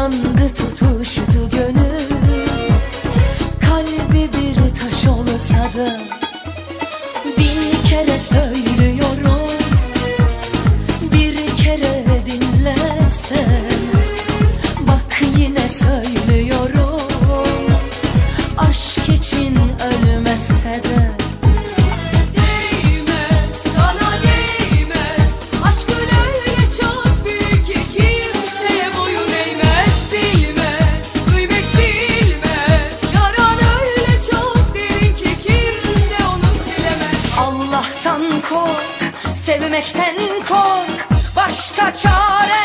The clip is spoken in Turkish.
yandı tutuştu gönül. Kalbi bir taş olsa da Bir kere söyle. Allah'tan kork Sevmekten kork. Başka çare